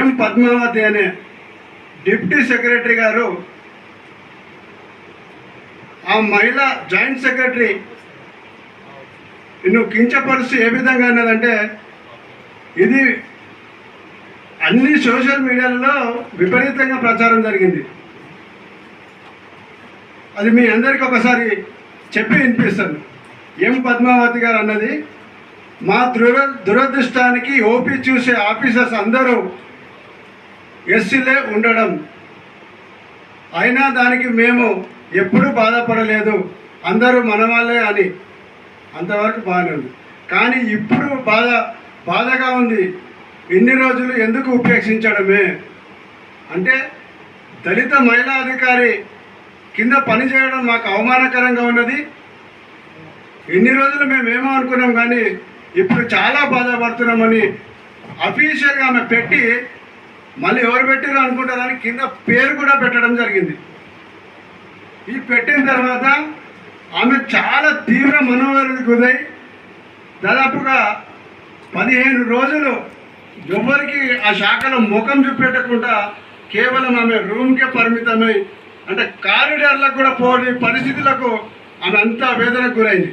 ఎం పద్మావతి అనే deputy secretary గారు ఆ మహిళ జాయింట్ సెక్రటరీ నువ్వు కించపరుస్తూ ఏ విధంగా అన్నదంటే ఇది అన్ని సోషల్ మీడియాలలో విపరీతంగా ప్రచారం జరిగింది. అది మీ అందరికీ ఒకసారి చెప్పి వినిపిస్తాను. ఎం పద్మావతి గారు అన్నది మా దుర దురదృష్టానికి ఓపీ చూసే ఆఫీసర్స్ అందరూ ఎస్సీలే ఉండడం. అయినా దానికి మేము ఎప్పుడూ బాధపడలేదు. అందరూ మనవాళ్ళే అని. అంతవరకు బాగానే ఉంది. కానీ ఇప్పుడు బాధ బాధగా ఉంది. ఇన్ని రోజులు ఎందుకు ఉపేక్షించడమే? అంటే దళిత మహిళా అధికారి కింద పనిచేయడం మాకు అవమానకరంగా ఉన్నది. ఎన్ని రోజులు మేము ఏమో అనుకున్నాం కానీ ఇప్పుడు చాలా బాధపడుతున్నామని అఫీషియల్గా ఆమె పెట్టి మళ్ళీ ఎవరు పెట్టారు అనుకుంటారని కింద పేరు కూడా పెట్టడం జరిగింది. ఈ పెట్టిన తర్వాత ఆమె చాలా తీవ్ర మనోవేదన గురై దాదాపుగా పదిహేను రోజులు ఎవరికి ఆ శాఖలో ముఖం చూపెట్టకుండా కేవలం ఆమె రూమ్కే పరిమితమై అంటే కారిడార్లకు కూడా పోని పరిస్థితులకు ఆమె అంతా వేదనకు గురైంది.